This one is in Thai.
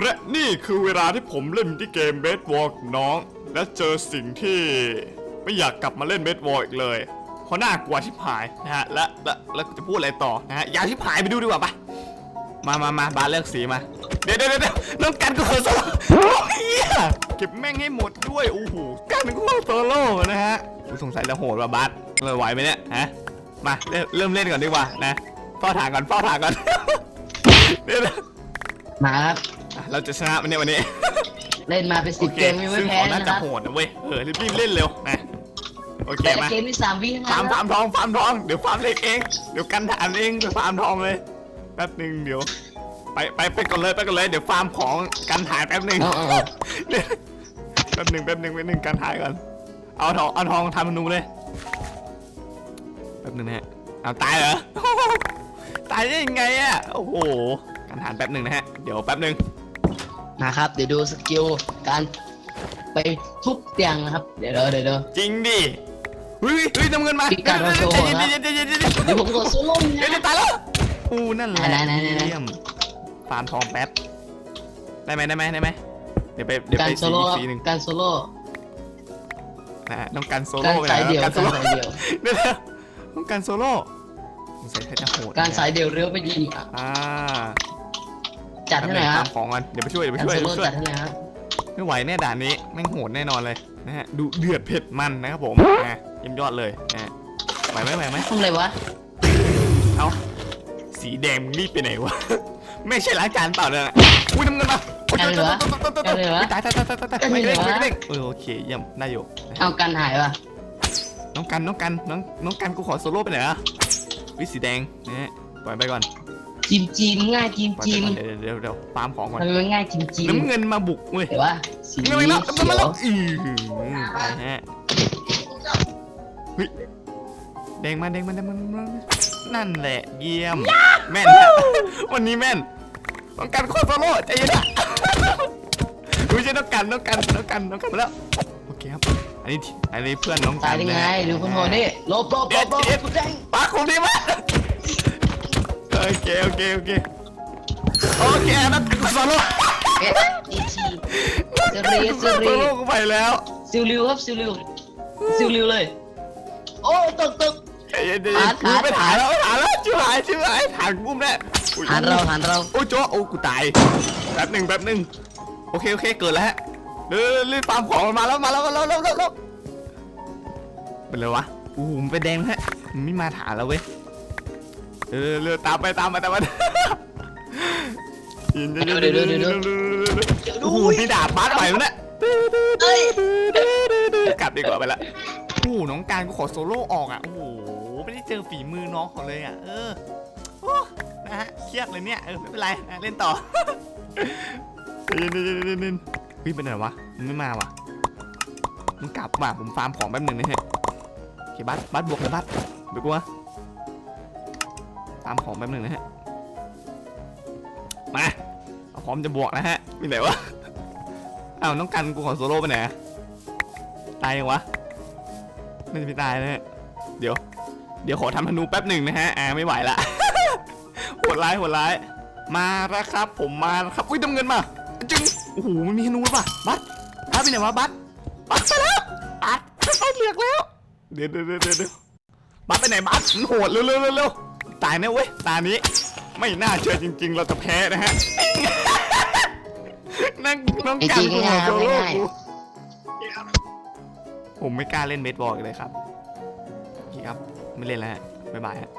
และนี่คือเวลาที่ผมเล่นที่เกมเบสบอลน้อง และเจอสิ่งที่ไม่อยากกลับมาเล่นเบสบอลอีกเลยเพราะน่ากลัวชิบหายนะฮะและและและจะพูดอะไรต่อนะฮะอย่าชิบหายไปดูดีกว่าปะมามามาบาเลือกสีมาเดี๋ยวเดี๋ยวเดี๋ยวน้องกันกูขอโซโล่เฮียเก็บแม่งให้หมดด้วยโอ้โหกันกูขอโซโล่นะฮะกูสงสัยจะโหดว่ะบาสเลยไหวไหมเนี่ยฮะมาเริ่มเล่นก่อนดีกว่านะเฝ้าถางก่อนเฝ้าถางก่อนเดี๋ยวนะมา อะเราจะชนะมันเนี่ยวันนี้ เล่นมาเป็นสิบเกมยังไม่ซึ่งแพ้เขาน่านะคจะรับโหดนะเว้ย เออรีบๆเล่นเร็วนะโอเคแต่ละมาเกมที่สามวิเท่าฟาร์มนั้นฟาร์มทองฟาร์มทอง เดี๋ยวฟาร์มเล็กเอง เดี๋ยวกันฐานเองไปฟาร์มทองเลยแป๊บหนึ่งเดี๋ยว ไปไปไปก่อนเลยไปก่อนเลย เดี๋ยวฟาร์มของกันฐานแป๊บหนึ่งเอาเอาเอาเดี๋ยวแป๊บหนึ่งแป๊บหนึ่งแป๊บหนึ่งกันฐานก่อน เอาทองเอาทองทำมนูเลย แป๊บหนึ่งนะฮะ เอาตายเหรอ ตายได้ยังไงอะโอ้โห กันฐานแป๊บหนึ่งนะฮะ เดี๋ยวแป๊บหนึ่ง นะครับ เดี๋ยวดูสกิลการไปทุบเตียงนะครับ เดี๋ยวเดี๋ยวเดี๋ยวเดี๋ยว จริงดิเฮ้ยเฮ้ยน้ำเงินมาพิการมาโชว์ใจเย็นนะใจเย็นใจเย็นใจเย็นเดี๋ยวผมกดโซโล่เดี๋ยวนะจะตายแล้วอู้นั่นแหละไหนไหนไหนไหน เยี่ยมฟาร์มทองแป๊บได้ไหมได้ไหมได้ไหมเดี๋ยวไปเดี๋ยวการไปโซสีโล่อีกครับสีหนึ่งการโซโล่นะฮะต้องการโซกาโล่รไปสายแล้วเดี่ยวการโซการโล่ สายเดี่ยวเดี๋ยวนะต้องการโซโล่สงสัยใครจะโหดการสายเดี่ยวเร็วไปยิงอะอ่า จัดให้หน่อยคตารับมของกันเดี๋ยวไปช่วยเดี๋ยวไปการช่วยโซเดี๋ยวโล่ไปช่วยจัดให้หน่อยครับ ไม่ไหวแน่ด่านนี้แม่งโหดแน่นอนเลยนะฮะดูเดือดเผ็ดมันนะครับผมนะเยี่ยมยอดเลยนะฮะไหวไหมไหวไหมทำอะไรวะ เอาสีแดงมึงรีบไปไหนวะ ไม่ใช่ล้างจานเปล่าเลยนะอุ้ยน้ำเงินมาโอ้ยอะไรวะตายตายตายตายอะไรวะตายตายตายตายตายอะไรไม่ได้วะไม่ได้เออโอเคเยี่ยมได้อยู่เอากันหายวะน้องกันน้องกันน้องน้องกันกูขอโซโล่ไปไหนอะวิสีแดงนะฮะปล่อยไปก่อน จิมจิมง่ายจิมปล่อยจิไปมก่อนเดี๋ยวเดี๋ยวเดี๋ยวฟาร์มของก่อนทำไมมันง่ายจิมจิมน้ำเงินมาบุกเว้ยเดี๋ยวว่าสีน้ำเงินแล้วเขีน้ำเงินยแล้ววอือหือไปฮะเฮ้ยแดงมาแดงมาแดงมาแดงมานั่นแหละเยี่ยมแม่นฮะวันนี้แม่นต้องการโคตรโซโล่ใจเย็นนะไม่ใช่ต้องการต้องการต้องการต้องการมาแล้วโอเคครับอันนี้ที่อันนี้เพื่อนน้องตากัยนได้นะไงฮะดูคนโหดนี่หลบหลบหลบหลบเดี๋ยวกูแจ้งปากคงดีมาก โอเคโอเคโอเคโอเคนั่นโซโล่เอ๊ะอีชีซีรีส์ซีโซรีโล่ส์กูไปแล้วซิลลิวครับซิลลิวซิลลิวเลย โอ้ตกตกเดี๋ยวเดี๋ยวอ่านกูไม่อ่าถ่ายนแล้วไม่ถ่ายแล้วชิบหายชิบหายถ่ายกูแน่อุ๊ยหันเราหันเราโอ้ยโจ้โอ้กูตายแป๊บหนึ่งแป๊บหนึ่งโอเคโอเคเกิดแล้วฮะเร็วเร็วรีบฟาร์มของมันมาแล้วมาแล้วมาแล้วเร็วเร็วเร็วเป็นไรวะโอ้โหมันเป็นแดงแล้วฮะมันไม่มาฐานแล้วเว้ย เร็วเร็วเร็วตามไปตามไปตามไปเดี๋ยวเดี๋ยวเดี๋ยวเดี๋ยวเดี๋ยวเดี๋ยวโอ้โหนี่ดาบบัสไปแล้วเนี่ยเอ้ยกลับดีกว่าไปละโอ้โหน้องการกูขอโซโล่ออกอะโอ้โหไม่ได้เจอฝีมือน้องเขาเลยอะเออโอ้นะฮะเครียดเลยเนี่ยเออไม่เป็นไรนะเล่นต่อเล่นเล่นเล่นเล่นเล่นเฮ้ยเป็นไหนวะมันไม่มาวะมันกลับว่ะผมฟาร์มของแป๊บหนึงนะฮะโอเคบัสบัสบวกเลยบัสเดี๋ยวกูวะ ฟาร์มของแป๊บหนึงนะฮะ มาเอาพร้อมจะบวกนะฮะมีไหนวะอ้าวน้องกันกูขอโซโล่ไปไหนอะตายยังวะน่าจะไม่ตายนะฮะเดี๋ยว เดี๋ยวขอทำธนูแป๊บหนึ่งนะฮะอ่าไม่ไหวละโหดร้ายโหดร้าย มาแล้วครับ ผมมาแล้วครับอุ้ยดำเงินมาจึงโอ้โหมันมีธนูแล้วป่ะบัสบัสไปไหนวะบัสบัสไปแล้วบัสไปเหลือกแล้ว เดี๋ยวเดี๋ยวเดี๋ยวเดี๋ยวเดี๋ยวบัสไปไหนบัสมันโหดเร็วเร็วเร็วเร็ว ตายแน่เว้ย ตานี้ ไม่น่าเชื่อจริง ๆ เราจะแพ้นะฮะ นั่งน้องกันกูขอโซโล่กูผมไม่กล้าเล่นเบสบอลอีกเลยครับพี่ครับ ไม่เล่นแล้วฮะบ๊ายบายฮะ